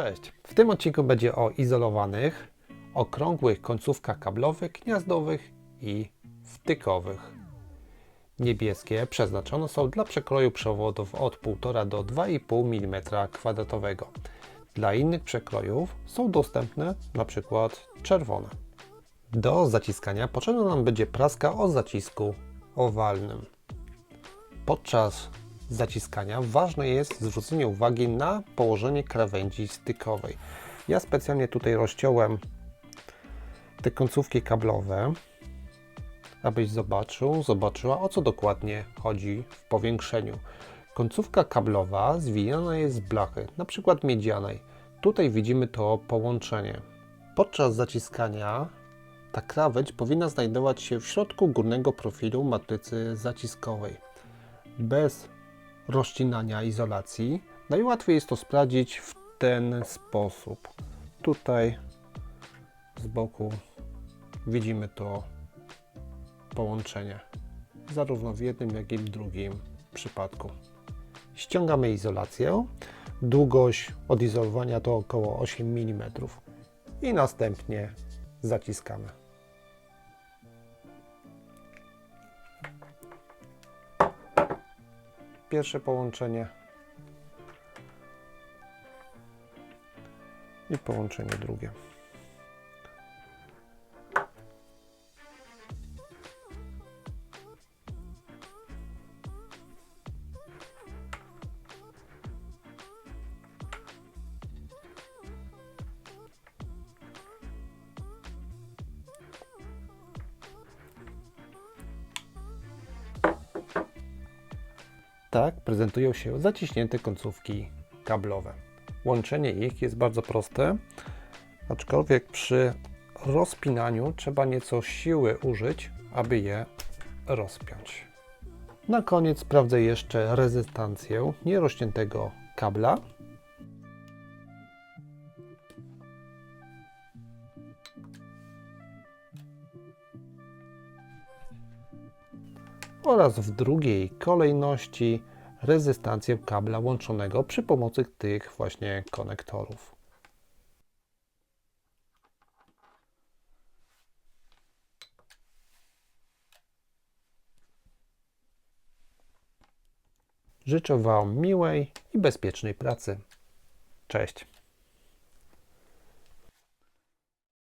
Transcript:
Cześć. W tym odcinku będzie o izolowanych, okrągłych końcówkach kablowych, gniazdowych i wtykowych. Niebieskie przeznaczone są dla przekroju przewodów od 1,5 do 2,5 mm kwadratowego. Dla innych przekrojów są dostępne np. czerwone. Do zaciskania potrzebna nam będzie praska o zacisku owalnym. Podczas zaciskania ważne jest zwrócenie uwagi na położenie krawędzi stykowej. Ja specjalnie tutaj rozciąłem te końcówki kablowe, abyś zobaczył, zobaczyła o co dokładnie chodzi w powiększeniu. Końcówka kablowa zwijana jest z blachy, na przykład miedzianej. Tutaj widzimy to połączenie. Podczas zaciskania ta krawędź powinna znajdować się w środku górnego profilu matrycy zaciskowej. Bez rozcinania izolacji najłatwiej jest to sprawdzić w ten sposób. Tutaj z boku widzimy to połączenie, zarówno w jednym, jak i w drugim przypadku. Ściągamy izolację. Długość odizolowania to około 8 mm i następnie zaciskamy. Pierwsze połączenie i połączenie drugie. Tak prezentują się zaciśnięte końcówki kablowe. Łączenie ich jest bardzo proste, aczkolwiek przy rozpinaniu trzeba nieco siły użyć, aby je rozpiąć. Na koniec sprawdzę jeszcze rezystancję nierozciętego kabla. Oraz w drugiej kolejności rezystancję kabla łączonego przy pomocy tych właśnie konektorów. Życzę Wam miłej i bezpiecznej pracy. Cześć.